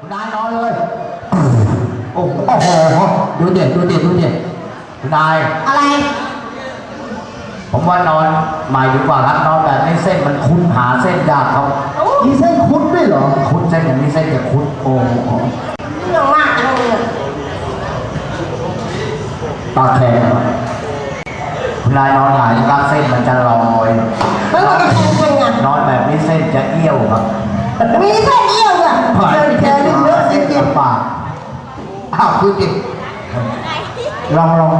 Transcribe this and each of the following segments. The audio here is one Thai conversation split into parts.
คุณนายนอนเลยโอ้โหโอ้โหดูเด็ดดูเด็ดดูเด็ดคุณนาย อะไร ผมว่านอนใหม่ดีกว่าครับนอนแบบนี้เส้นมันคุ้นหาเส้นยากครับมีเส้นคุดด้วยเหรอ คุ้นเส้นอย่างนี้เส้นจะคุ้นโอ้โหเรื่องมากเลยตาแข็งคุณนายนอนหงายครับเส้นมันจะลอยแล้วมันจะแทงยังไงนอนแบบนี้เส้นจะเอี้ยวครับมีเส้นเอี้ยว เนี่ยเส้นแค่นี้เยอะเส้นเอี้ยวปากอ้าวคือจิลองลอง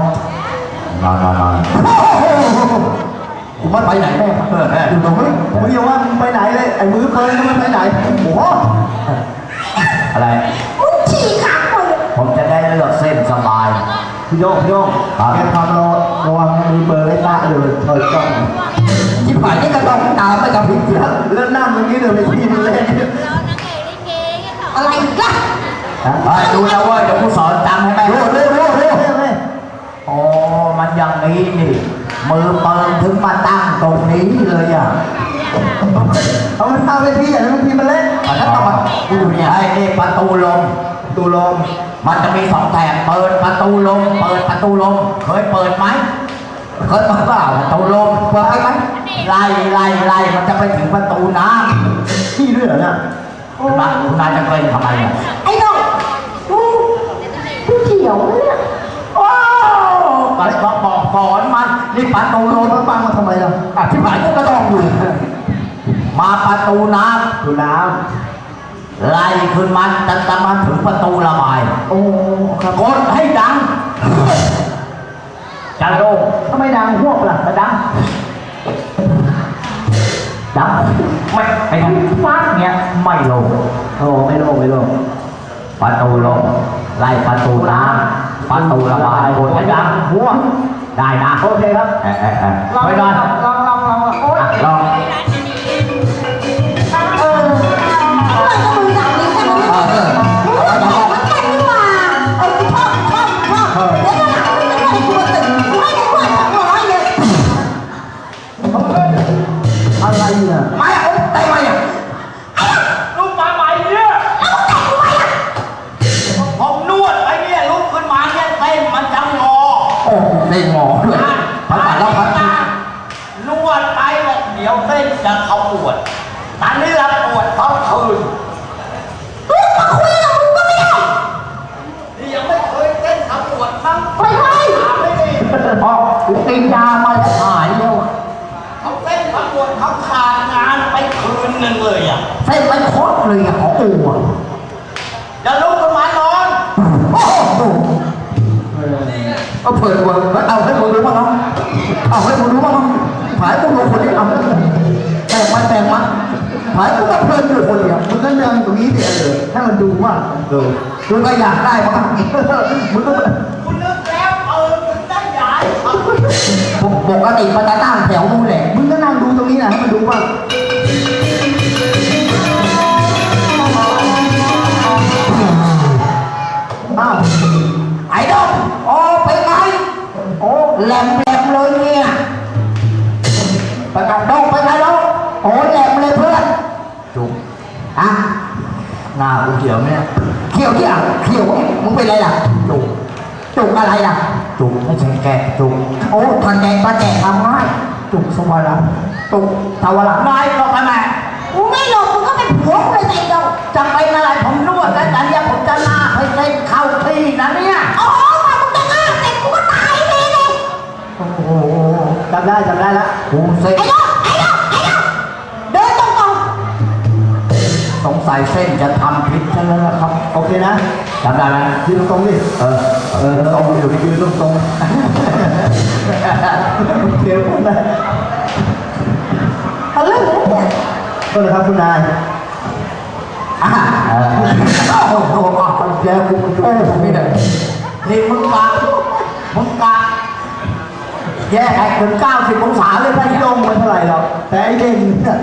นอนนอนนอนคุณว่าไปไหนแม่เออแม่อยู่ตรงนี้ผมยังว่ามึงไปไหนเลย ไอ้มือเปินก็ไม่ไปไหนโอ้โหอะไรมึงฉี่ขาคนเลยผมจะได้เลือกเส้นสบายพี่โยงพี่โยงครับแกทำเราระวังมือเปินไอ้ตาเลยเปิดกล้อง เฮ้ยดูนะเว้ยเดี๋ยวกูสอนจำให้แม่เร็วเร็วเร็วเร็วเร็วโอ้มันอย่างนี้นี่ มือเปิงถึงมาตั้งตรงนี้เลยอะเอามันเอาไปที่อย่างนั้นบางทีมันเล่นมันก็ต้องมาดูเนี่ยไอ้นี่ประตูลมตูลม มันจะมีสองแถบเปิดประตูลม เปิดประตูลม เคยเปิดไหมเคยเปิดเปล่าประตูลมเปิดไหมไล่ไล่ไล่มันจะไปถึงประตูน้ที่ด้วยเหรอเนี่ยำคุณนายคุณนายจะเกรงทำไมอะไอ้น้องมึงมึงเขียวเนี่ย โอ้ก็บอกบอกสอนมันนี่ ประตูลโดมนมาปังมาทำไมล่ะอธิบายก็ต้องอยู่ มาประตูน้ดูน้ำไล่ขึ้นมันจะจะมาถึงประตูระบายำโอ้ครับกดให้ดังจะโล่งทำไมดังพวกล่ะจะดังดังไม่ไอ้ดังฟ้าเงี้ยไม่ลงโอ้ไม่โลงไม่โลงประตูลงไล่ประตูน้ำประตูระบายกดให้ดังหัวได้นะโอเคครับเออเอ ดีอ๋อกูกินยามาแล้วหายแล้วอะเขาเต้นเขาปวดเขาขาดงานไปคืนหนึ่งเลยอะเต้นไปโคตรเลยอะของอูอะจะลุกขึ้นมานอนโอ้โหเอาเปิดเวิร์กเอาให้มึงรู้บ้างเนาะเอาให้มึงรู้บ้างเนาะผายกูดูคนเดียวเอาแต่งมันแต่งมันผายกูก็เพลินอยู่คนเดียวมึงก็เรื่องตรงนี้ดิเออให้มันดูว่าเออกูก็อยากได้บ้างมึงก็คุณนึก ปกติมันจะตั้งแถวนู่นแหละมึงก็นั่งดูตรงนี้นะให้มันดูว่าอ้าวไอ้ดงโอ้ไปไงโอ้แหลมแหลมเลยเนี่ยไปกันดงไปไงแล้วโอ้แหลมเลยเพื่อนจุกอะหน้ากูเขียวเนี่ยเขียวที่อะเขียวมึงเป็นไรล่ะจุกจุกอะไรล่ะ จุกไม่ใช่แกะจุกโอ้ถ้าแกะก็แกะทำง่ายจุกสวรรค์จุกสวรรค์ไม่หรอกแม่กูไม่หลบมึงก็เป็นผัวกูเลยไอ้ดองจะเป็นอะไรผมนวดแล้วแต่เนี่ยผมจะลากให้เส้นเข้าที่นะเนี่ยอ๋อมามึงจะฆ่าเสร็จกูก็ตายเลยเลยโอ้โหจำได้จำได้ละกูเส้นไอ้ สงสัยเส้นจะทำพิษใช่ไหมล่ะครับ โอเคนะจำได้ไหมยืนตรงๆดิเออเออตรงๆอยู่ยืนตรงๆเดี๋ยวผมนะๆทะลึ่งเนี่ยก็เลยครับคุณนายอะเออโอ้โหเจอกูโอ้โหนี่เลยนี่มึงกะมึงกะ แย่ไอ้ถึงเก้าสิบองศาเลยพะไม่โยลมงมาเท่าไหร่หรอกแต่ไอ้เด่นเนี่ย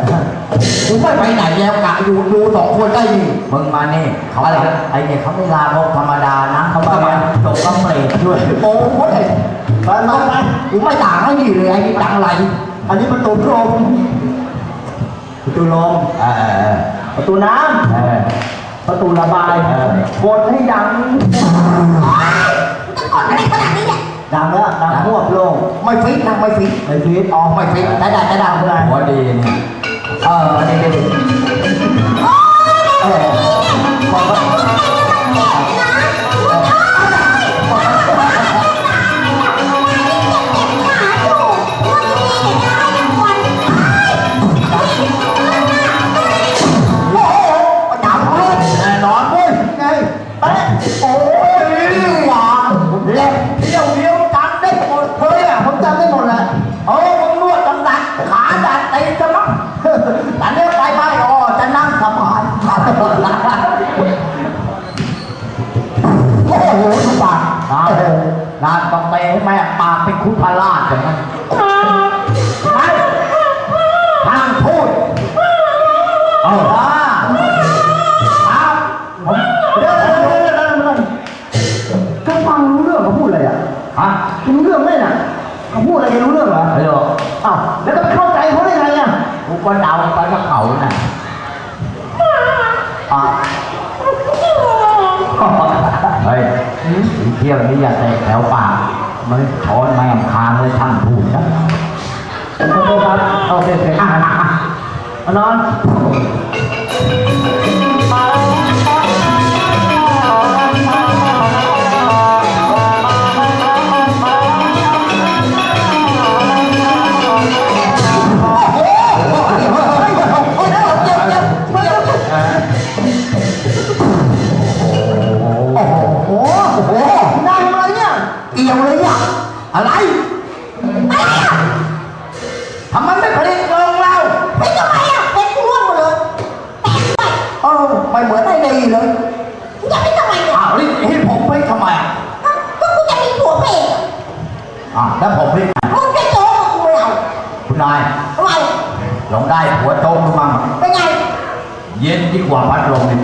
กูไม่ไปไหนแล้วกะอยู่ดูสองคนได้นี่มึงมานี่เขาอะไรไอ้เนี่ยเขาไม่ลาโมกธรรมดานะเขามาจบกำเนิดด้วยโอ้โหไปมาไปกูไม่ต่างให้ดีเลยไอ้นี่ต่างอะไรอันนี้ประตูพรมประตูลมเออเออประตูน้เออประตูระบายกดให้ดังจะกดอะไรขนาดนี้เนี่ย ดังแล้วดังทั่วโลกไม่ฟิตนะไม่ฟิตไอ้ฟีดอ๋อไม่ฟิตได้ได้ได้ได้ได้หัวดีเนี่ยเอออันนี้ดีาวแล้วจะไปเข้าใจเขาได้ไงอะกูก็เดาไปกับเขาน่ะอะเฮ้ยอีเที่ยวนี้อย่าเตะแถวปากมันถอนแม่งคางเลยท่านพูดนะขอโทษครับโอเคโอเคอะอะอะมานอน กี่ยวเลยอะอะไรทำไมไม่ผลิตโรงเราไม่ทำไมอะเป็นร่วงหมดเลยแตกด้วยเออไม่เหมือนไอ้ดีเลยมึงจะไม่ทำไมเนี่ยอ้าวนี่ให้ผมไปทำไมอะก็กูจะมีผัวเพศอะแล้วผมไปมึงจะโจ๊กกับกูไม่เอาคุณนายทำไมลองได้หัวโจ๊กมั้งเป็นไง เย็นยิ่งกว่าพัดลมอีก